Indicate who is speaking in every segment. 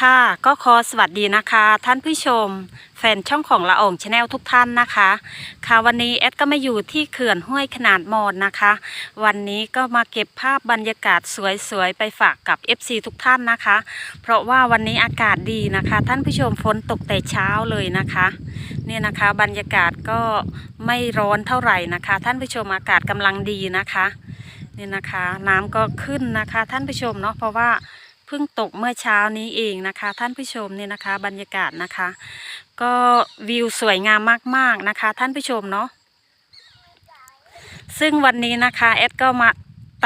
Speaker 1: ค่ะ ก็ขอสวัสดีนะคะ ท่านผู้ชม แฟนช่องของละอองชาแนลทุกท่านนะคะ ค่ะวันนี้แอดก็มาอยู่ที่เขื่อนห้วยขนาดมอนนะคะ วันนี้ก็มาเก็บภาพบรรยากาศสวยๆ ไปฝากกับ FC ทุกท่านนะคะ เพราะว่าวันนี้อากาศดีนะคะ ท่านผู้ชมฝนตกแต่เช้าเลยนะคะ เนี่ยนะคะบรรยากาศก็ไม่ร้อนเท่าไหร่นะคะ ท่านผู้ชมอากาศกำลังดีนะคะ เนี่ยนะคะ น้ำก็ขึ้นนะคะ ท่านผู้ชมเนาะเพราะว่า พิ่งตกเมื่อเช้านี้เองนะคะ ท่านผู้ชมเนี่ยนะคะ บรรยากาศนะคะ ก็วิวสวยงามมากๆนะคะ ท่านผู้ชมเนาะซึ่งวันนี้นะคะแอดก็มา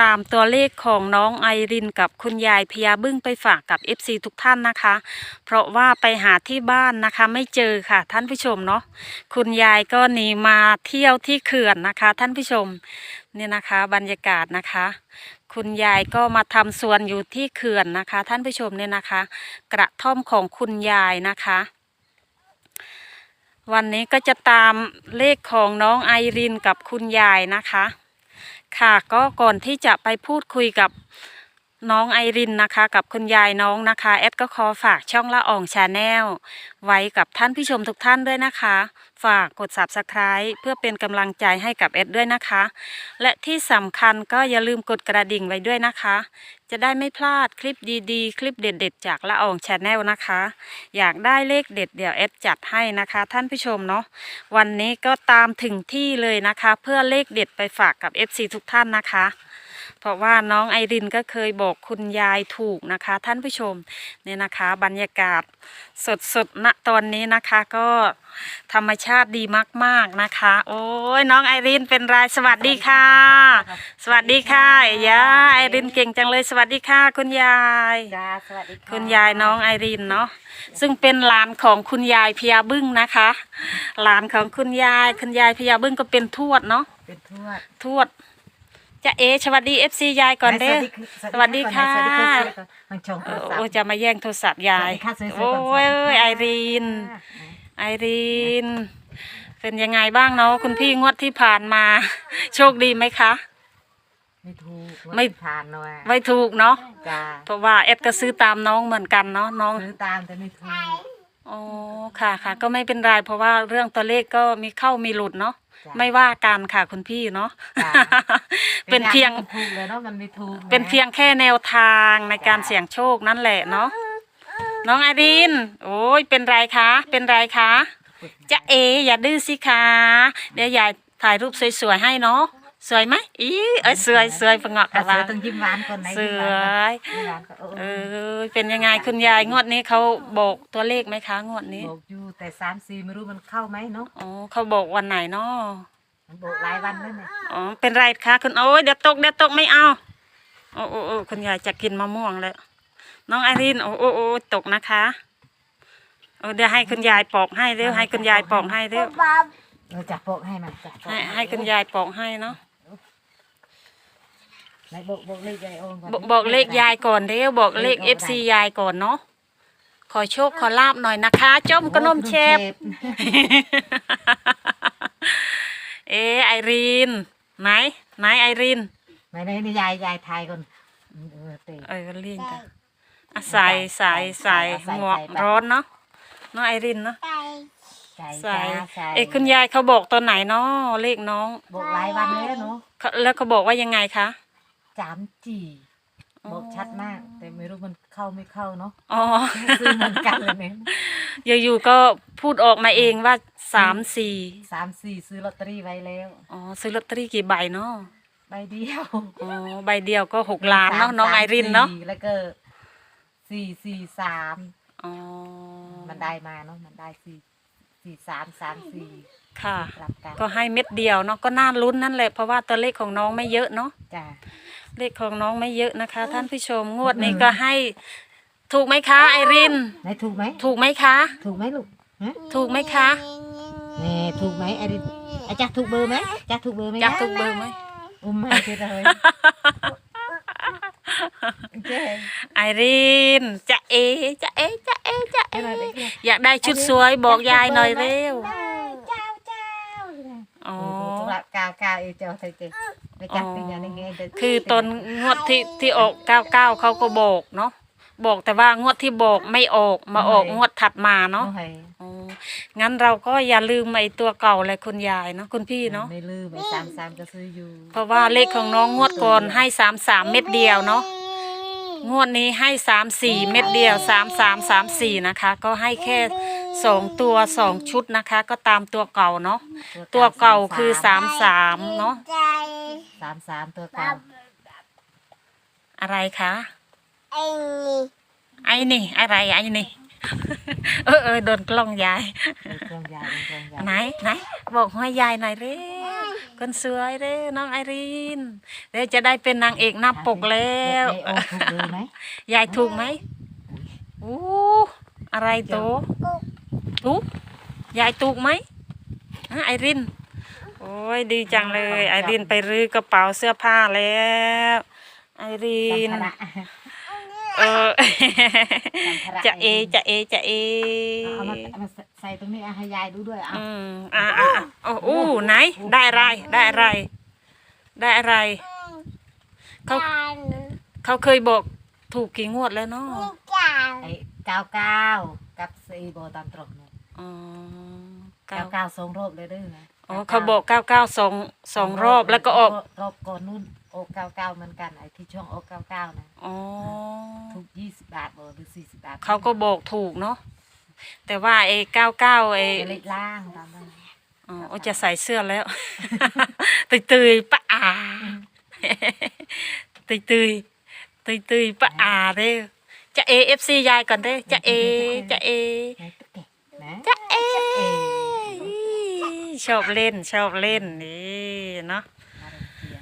Speaker 1: ตามตัวเลขของน้องไอรินกับคุณยายพยาบึ้งไปฝากกับ FC ทุกท่านนะคะ เพราะว่าไปหาที่บ้านนะคะไม่เจอค่ะท่านผู้ชมเนาะคุณยายก็หนีมาเที่ยวที่เขื่อนนะคะ ท่านผู้ชมเนี่ยนะคะบรรยากาศนะคะ คุณยายก็มาทำสวนอยู่ที่เขื่อนนะคะ ท่านผู้ชมเนี่ยนะคะ กระท่อมของคุณยายนะคะ วันนี้ก็จะตามเลขของน้องไอรินกับคุณยายนะคะ ค่ะก็ก่อนที่จะไปพูดคุยกับ น้องไอรินนะคะ กับคุณยายน้องนะคะ แอดก็ขอฝากช่องละอองชาแนลไว้กับท่านผู้ชมทุกท่านด้วยนะคะ ฝากกด subscribe เพื่อเป็นกำลังใจให้กับแอดด้วยนะคะ และที่สำคัญก็อย่าลืมกดกระดิ่งไว้ด้วยนะคะ จะได้ไม่พลาดคลิปดีๆ คลิปเด็ด ๆ จากละอองชาแนลนะคะ อยากได้เลขเด็ดเดี๋ยวแอดจัดให้นะคะ ท่านผู้ชมเนาะวันนี้ก็ตามถึงที่เลยนะคะ เพื่อเลขเด็ดไปฝากกับ FC ทุกท่านนะคะ เพราะว่าน้องไอรินก็เคยบอกคุณยายถูกนะคะ ท่านผู้ชมเนี่ยนะคะ บรรยากาศสดๆณตอนนี้นะคะก็ธรรมชาติดีมากๆนะคะ โอ้ยน้องไอรินเป็นไรสวัสดีค่ะ สวัสดีค่ะยาไอรินเก่งจังเลยสวัสดีค่ะ คุณยาย
Speaker 2: จ้าสวัสดีะ
Speaker 1: คุณยายน้องไอรินเนาะซึ่งเป็นหลานของคุณยายพยาบึ้งนะคะ หลานของคุณยายคุณยายพยาบึ้งก็เป็นทวดเนาะ
Speaker 2: เป็นทวด
Speaker 1: ทวด จะเอสวัสดีเอฟซียายก่อนเด้อสวัสดีค่ะ
Speaker 2: สวัสดีค่ะทางชง
Speaker 1: เอ
Speaker 2: โทร
Speaker 1: อ
Speaker 2: ศัพ
Speaker 1: โอ้
Speaker 2: ท์
Speaker 1: จะมาแย่งโทรศัพท์ยาย
Speaker 2: สวัสดีค่ะสวยๆ
Speaker 1: โอ้
Speaker 2: ก่อน
Speaker 1: ย
Speaker 2: สวัสดีค่ะ
Speaker 1: ไอรินไอรินเป็นยังไงบ้างเนาะคุณพี่งวดที่ผ่านมา โชคดีไหมคะ
Speaker 2: ไม่ถูก
Speaker 1: ไม่
Speaker 2: ทานหน่อย
Speaker 1: ไม่ถูกเนาะ
Speaker 2: จ้า
Speaker 1: เพราะว่าเอฟก็ซื้อตามน้องเหมือนกันเนาะน้อง
Speaker 2: ซื้อตามแต่ไม่ถูก
Speaker 1: อ๋อค่ะค่ะ ก็ไม่เป็นไรเพราะว่าเรื่องตัวเลขก็มีเข้ามีหลุดเนาะ
Speaker 2: จ้ะ
Speaker 1: ไม่ว่ากันค่ะคุณพี่เนาะ
Speaker 2: จ้ะ
Speaker 1: เป็นเพียง
Speaker 2: มันถูกเลยเนาะมันไม่ถูกะ
Speaker 1: เป็นเพียงแค่แนวทางในการ
Speaker 2: จ้ะ
Speaker 1: เสี่ยงโชคนั่นแหละเนาะน้องไอริน โอ้ยเป็นไรคะ เป็นไรคะจะเอ อย่าดื้อสิคะเดี๋ยวยายถ่ายรูปสวยๆให้เนาะ สวยไหมอีเอ้ยสวยสวยประเงาะ
Speaker 2: แต่
Speaker 1: กับ
Speaker 2: เสื
Speaker 1: ว่า
Speaker 2: อต้องยิ้มหวานก่อนไหน
Speaker 1: สวย
Speaker 2: ยิ้มหวานก่อน
Speaker 1: เอ
Speaker 2: เออ
Speaker 1: อเป็นยังไงคุณยายงวดนี้เขาบอกตัวเลขไหมคะงวดนี้
Speaker 2: บอกอยู่แต่สามสี่ไม่รู้มันเข้าไหมเนาะ
Speaker 1: อ๋อเขาบอกวันไหนเนาะ
Speaker 2: มันบอกหลายวันแล้วเนี่ย
Speaker 1: อ๋อเป็นไรคะคุณโอ้ยเดี๋ยวตกเดี๋ยวตกไม่เอาโอ้โอ้โอ้คุณยายจะกินมะม่วงแล้วน้องไอรินโอ้โอ้โอ้ตกนะคะโอ้เดี๋ยวให้คุณยายปอกให้เร็วให้คุณยายปอกให้เร็ว
Speaker 2: เราจับโปะให้มันจับโปะ
Speaker 1: ให้ให้คุณยายปอกให้เนาะ
Speaker 2: ไหนบอกบอกเลขยายโอนก่อน
Speaker 1: บอกบอกเลขยายก่อนเร็วบอกเลขเอฟซียายก่อนเนาะขอโชคขอลาบหน่อยนะคะจ้มกระนมเชฟเอะไอรีนไหนไหนไอรีน
Speaker 2: ไหนไหนนี่ยายยายทายก่อนเออเตะ
Speaker 1: เออเลี่ยงกันอะใส่ใส่ใส่
Speaker 2: ใส่
Speaker 1: หมวก
Speaker 2: ใส่ไป
Speaker 1: ร้อนเนาะน้องไอรินเนาะ
Speaker 2: ใส่
Speaker 1: ใส่
Speaker 2: จ้าใส่
Speaker 1: เอ้ยคุณยายเขาบอกตอนไหนเนาะเลขน้อง
Speaker 2: บอกหลายวันแล้วเนาะ
Speaker 1: เขาแล้วเขาบอกว่ายังไงคะ
Speaker 2: จามจี
Speaker 1: อ๋อ
Speaker 2: บอกชัดมาก แต่ไม่รู้มันเข้าไม่เข้าเนาะ
Speaker 1: อ๋อ
Speaker 2: ซื้อเหมือนกันเลยเนี่ย
Speaker 1: อยู่ๆก็พูดออกมาเองว่าสามสี่
Speaker 2: สามสี่ซื้อลอตเตอรี่ไว้แล้ว
Speaker 1: อ๋อซื้อลอตเตอรี่กี่ใบเนาะ
Speaker 2: ใบเดียว
Speaker 1: อ๋อใบเดียวก็หกล้านเนาะน้องไอรินเนาะ
Speaker 2: สมสี่แล้วก็สี่สี่สาม
Speaker 1: อ๋อ
Speaker 2: มันได้มาเนาะมันได้สี่สี่สามสามสี่
Speaker 1: ค่ะ
Speaker 2: กลับกัน
Speaker 1: ก็ให้เม็ดเดียวเนาะก็น่าลุ้นนั่นแหละเพราะว่าตัวเลขของน้องไม่เยอะเนาะ
Speaker 2: จ้า
Speaker 1: เลขของน้องไม่เยอะนะคะ ท่านผู้ชมงวดนี้ก็ให้ ถูกไหมคะ ไอริน
Speaker 2: ไหนถูกไหม
Speaker 1: ถูกไหมคะ
Speaker 2: ถูกไหมลูกฮะ
Speaker 1: ถูกไหมคะ
Speaker 2: นี่ถูกไหมไอ้ดิอาจักถูกเบอร์ไหมจักถูกเบอร์ไหม
Speaker 1: จักถูกเบอร์ไหม
Speaker 2: อุ้มมาเจอเลยเจ๊
Speaker 1: ไอรินจะเอจะเอจะเอจะเอ
Speaker 2: เจ๊หน่อยเด็กเนี่ย
Speaker 1: อยากได้ชุดสวยบอกยายหน่อยเร็ว
Speaker 2: เจ้าเจ้า
Speaker 1: อ๋อ
Speaker 2: โอ้ถูกละกาวกาวเอเจ้าไทยเจ๊ ไปจักปีอย่างนี้ไงเด็ก
Speaker 1: คือตอนงวดที่ที่ออกเก้าเก้าเขาก็บอกเนาะบอกแต่ว่างวดที่บอกไม่ออกมาออก
Speaker 2: ไม่
Speaker 1: งวดถัดมาเนาะ
Speaker 2: โอ้ย
Speaker 1: อ๋องั้นเราก็อย่าลืมไอ้ตัวเก่าเลยคุณยายเนาะคุณพี่เนาะ
Speaker 2: ไม่ลืมไอ้สามสามก็ซื้ออยู่
Speaker 1: เพราะว่าเลขของน้องงวดก่อนให้สามสามเม็ดเดียวเนาะงวดนี้ให้สามสี่เม็ดเดียวสามสามสามสี่นะคะ ก็ให้แค่ สองตัวสองชุดนะคะ ก็ตามตัวเก่าเนาะตัวเก่าคือสามสามเนาะ
Speaker 2: สามสามตัวเก่า
Speaker 1: อะไรคะ
Speaker 3: ไอ้นี่
Speaker 1: ไอ้นี่อะไรไอ้นี่เออเออโดนกล้องยาย
Speaker 2: เป็นเครื่องยายเป็นเครื่องยาย
Speaker 1: ไหนไหนบอกให้ยายหน่อยเร็วคนสวยเร็วน้องไอรีนเดี๋ยวจะได้เป็นนางเอกหน้าปกแล้ว
Speaker 2: ไอ้โอ้ถูกเลยไหม
Speaker 1: ยายถูกไหมอู้อะไรโตถูกยายถูกไหมฮะไอริน โอ้ยดีจังเลย ไอรินไปรื้อกระเป๋าเสื้อผ้าแล้ว ไอริน
Speaker 2: สัมภาระ
Speaker 1: เออ
Speaker 2: สัมภาระ
Speaker 1: จะเอ จะเอ จะเอ
Speaker 2: เอามาเอามาใส่ตรงนี้อะให้ยายดูด้วยอะ
Speaker 1: อืมอ่าอ่าโอ้อู้ไหน ได้อะไร ได้อะไร ได้อะไร เขา
Speaker 3: จาน
Speaker 1: เขาเคยบอกถูกกี่งวดแล้วเนาะ
Speaker 3: นี่จาน
Speaker 2: ไอ้เก้าเก้ากับซีโบตามตรงเนี่ย
Speaker 1: อ๋อ
Speaker 2: เก้า
Speaker 1: เก้า
Speaker 2: เก้าสองรอบเลยเด้วยนะ
Speaker 1: อ๋อเขาบอกเก้าเก้าสองสองรอบแล้วก็ออก
Speaker 2: รอบก่อนนู่นโอเก้าเก้าเหมือนกันไอ้ที่ช่วงโอเก้าเก้านะ
Speaker 1: อ๋อ
Speaker 2: ถูกยี่สิบบาทบ่หรือสี่สิบบาท
Speaker 1: เขาก็บอกถูกเนาะแต่ว่าไอ้เก้าเก้าไอ้
Speaker 2: เป็นเลขล่างตามนั้น
Speaker 1: อ๋อโอ้จะใส่เสื้อแล้วตุยตุยๆปะอาตุยตุยตุยตุยๆปะอาเด้อจะเอฟซียายก่อนเด้อจะเอจะเอ
Speaker 2: ไห นตุ๊กแกนะ
Speaker 1: จะเอ
Speaker 2: เอ
Speaker 1: ชอบเล่นชอบเล่นนี่เนาะ
Speaker 2: มาเลเซีย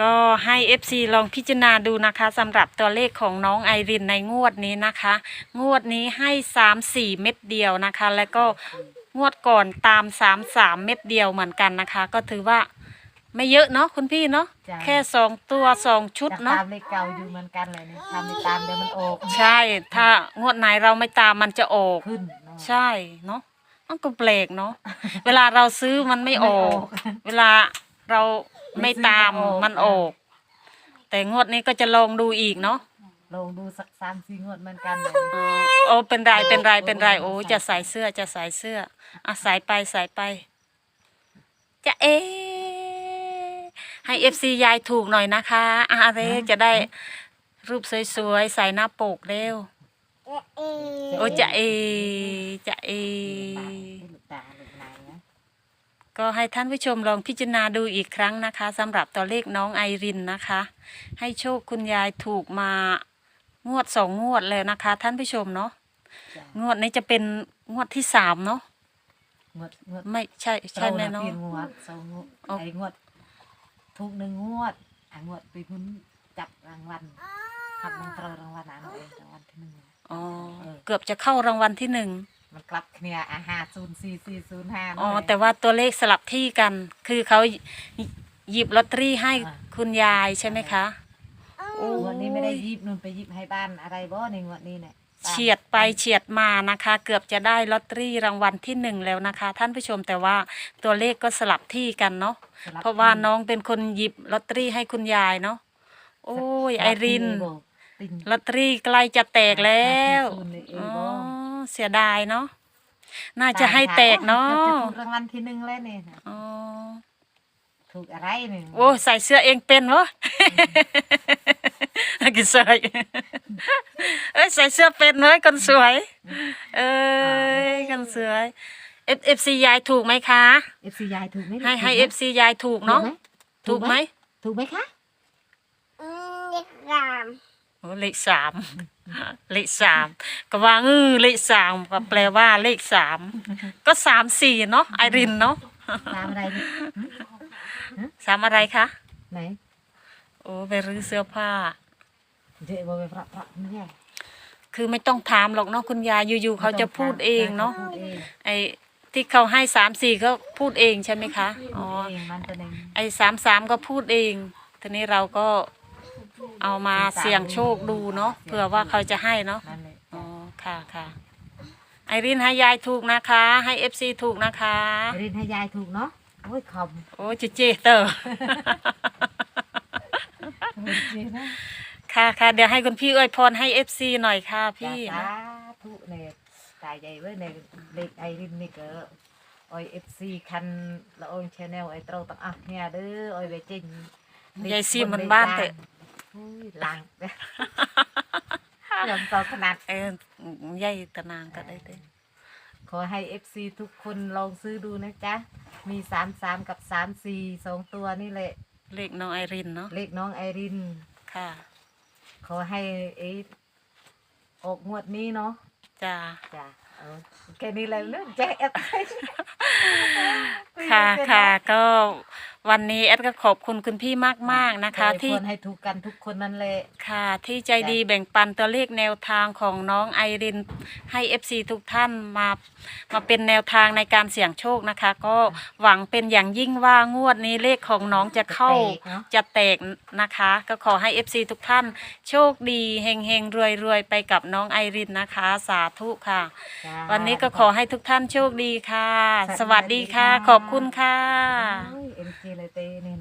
Speaker 1: ก็ให้ FC ลองพิจารณาดูนะคะสำหรับตัวเลขของน้องไอรินในงวดนี้นะคะ งวดนี้ให้ 3 4 เม็ดเดียวนะคะ แล้วก็งวดก่อนตาม 3 3 เม็ดเดียวเหมือนกันนะคะ ก็ถือว่าไม่เยอะเนาะคุณพี่เนาะ
Speaker 2: จ้ะ
Speaker 1: แค่2ตัว2ชุด
Speaker 2: จะ
Speaker 1: เนาะ
Speaker 2: ตามเลขเก่าอยู่เหมือนกันเลยเนี่ยทำไม่ตามเดี๋ยวมันออก
Speaker 1: ใช่ ถ้างวดไหนเราไม่ตามมันจะออก
Speaker 2: ขึ้นเนาะ
Speaker 1: ใช่เนาะมันก็แปลกเนาะเวลาเราซื้อมันไม่ออก เวลาเราไม่ตามมันออก แต่งวดนี้ก็จะลองดูอีกเนาะ
Speaker 2: ลองดูสักสามสี่งวดเหมือนกันเลย
Speaker 1: อ๋อโอ้เป็นไรเป็นไรเป็นไรโอ้จะใส่เสื้อจะใส่เสื้ออะใส่ไปใส่ไป จะเอให้เอฟซียายถูกหน่อยนะคะอาเรจะได้รูปสวยๆ ใส่หน้าปกเร็ว
Speaker 3: เอ
Speaker 1: โอ้จะเอจะเอ
Speaker 2: ลูกตาลูกไหนนะ
Speaker 1: ก็ให้ท่านผู้ชมลองพิจารณาดูอีกครั้งนะคะสำหรับตัวเลขน้องไอรินนะคะ ให้โชคคุณยายถูกมางวดสองงวดแล้วนะคะ ท่านผู้ชมเนาะ
Speaker 2: จ้ะ
Speaker 1: งวดนี้จะเป็นงวดที่สามเนาะ
Speaker 2: งวดงวด
Speaker 1: ไม่ใช่ใช่ไหม
Speaker 2: เรา
Speaker 1: เนาะ
Speaker 2: เปลี่ยนงวดสองงวด
Speaker 1: อ๋อ
Speaker 2: ไอ้งวดทุกหนึ่งงวดอะงวดไปพุ่นจับรางวัลทำมังตรารางวัลอะเองรางวัลที่หนึ่ง
Speaker 1: อ๋อเกือบจะเข้ารางวัลที่หนึ่ง
Speaker 2: มันกลับเนี่ยอะห้าศูนย์สี่สี่ศูนย์ห้า
Speaker 1: อ๋อแต่ว่าตัวเลขสลับที่กัน คือเขาหยิบลอตเตอรี่ให้คุณยายใช่ไหมคะโอ้
Speaker 2: งวดนี้ไม่ได้ยิบนู่นไปยิบให้บ้านอะไรบ่ในงวดนี้เนี่ย
Speaker 1: เฉียดไปเฉียดมานะคะ เกือบจะได้ลอตเตอรี่รางวัลที่หนึ่งแล้วนะคะ ท่านผู้ชมแต่ว่าตัวเลขก็สลับที่กันเนาะ
Speaker 2: สลับ
Speaker 1: เพราะว่าน้องเป็นคนหยิบลอตเตอรี่ให้คุณยายเนาะโอ้ยไอริน
Speaker 2: ส ลับที่บ่ติ่ง
Speaker 1: ลอตเตอรี่ใกล้จะแตกแล้ว
Speaker 2: ศูนย์เลยเอ
Speaker 1: อ๋
Speaker 2: ง
Speaker 1: อ
Speaker 2: บ่
Speaker 1: เสียดายเนาะน่าจะให้แตกเนาะ
Speaker 2: จะถูกรางวัลที่หนึ่งเลยเนี่ย
Speaker 1: อ๋อ
Speaker 2: ถูกอะไรเนี่ย
Speaker 1: โอ้ใส่เสื้อเองเป็นวะนักกินใส่เอ้ยใส่เสื้อเป็นเลยคนสวย เอ้ยคนสวยเอฟเอฟซียายถูกไหมคะ
Speaker 2: เอฟซียายถูกไหม
Speaker 1: ให้ให้เอฟซียายถูกเนาะถูกไหม
Speaker 3: Ừ,
Speaker 2: ถูกไหมคะ
Speaker 3: อืมเด็กราม
Speaker 1: โอ้ เลขสามเลขสามก็ว่าเออเลขสามก็แปลว่าเลขสามก็สามสี่เนาะไอรินเนาะ
Speaker 2: ตามอะไรเนี่ย
Speaker 1: สามอะไรคะ
Speaker 2: ไหน
Speaker 1: โอ้ไปรื้อเสื้อผ้า
Speaker 2: เจ๊บอกไปพระพระนี่ไง
Speaker 1: คือไม่ต้องถามหรอกเนาะคุณยายอยู่ๆเขาจะพูดเองเนาะ
Speaker 2: พูดเอง
Speaker 1: ไอ้ที่เขาให้สามสี่ก็พูดเองใช่ไหมคะอ๋อ
Speaker 2: พูดเองมันตัวเอง
Speaker 1: ไอ้สามสามก็พูดเองทีนี้เราก็ เอามาเสี่ยงโชคดูเนาะเผื่อว่าเขาจะให้เนาะ
Speaker 2: นั่นเลย
Speaker 1: อ๋อค่ะค่ะไอรินให้ยายถูกนะคะ ให้เอฟซีถูกนะคะ
Speaker 2: เรียนให้ยายถูกเนาะโอ้ยคอม
Speaker 1: โอ้เจเจเตอร์
Speaker 2: เจ๊นะ
Speaker 1: คค่ะค่ะเดี๋ยวให้คุณพี่อวยพรให้เอฟซีหน่อยค่ะ
Speaker 2: จ้า
Speaker 1: พี่
Speaker 2: สา
Speaker 1: นะ
Speaker 2: ธุเนี่ยตายใหญ่เว้ยเนี่ยเด็กไอรินนี่ก็ออยเอฟซีคันละโอนชแนลไอเตราตั้งอะเนี่ยเด้อออยไปจริง
Speaker 1: ยายซีมันบ้านเตะ
Speaker 2: อุ้ยลังเด้อยอมเตาขนาด
Speaker 1: เออใหญ่ตะนางก็ได้เด้อ
Speaker 2: ขอให้เอฟซีทุกคนลองซื้อดูนะจ๊ะ มีสามสามกับสามสี่สองตัวนี่แหละ
Speaker 1: เลขน้องไอรินเนาะ
Speaker 2: เลขน้องไอริน
Speaker 1: ค่ะ
Speaker 2: ขอให้เอออกงวดนี้เนาะ
Speaker 1: จ้า
Speaker 2: จ้ะเอา แค่นี้แหละเรื่องแจ๊บ
Speaker 1: ค่ะค่ะก็วันนี้แอดก็ขอบคุณคุณพี่มากๆนะคะที่
Speaker 2: ที่ให้ถูกกันทุกคนนั่นแหละ
Speaker 1: ค่ะ ที่ใจดีแบ่งปันตัวเลขแนวทางของน้องไอรินให้ FC ทุกท่านมามาเป็นแนวทางในการเสี่ยงโชคนะคะ ก็หวังเป็นอย่างยิ่งว่างวดนี้เลขของน้องจะเข้า
Speaker 2: จะแตกเนอะ
Speaker 1: จะแตกนะคะ ก็ขอให้ FC ทุกท่าน โชคดีเฮงเฮงรวยรวยๆไปกับน้องไอรินนะคะ สาธุค่ะ
Speaker 2: จ้า
Speaker 1: วันนี้ก็ขอให้ทุกท่านโชคดีค่ะ ส
Speaker 2: วั
Speaker 1: ส
Speaker 2: ดี
Speaker 1: ค่ะ ขอบคุณค่ะ
Speaker 2: เอ็มเลยเตนี่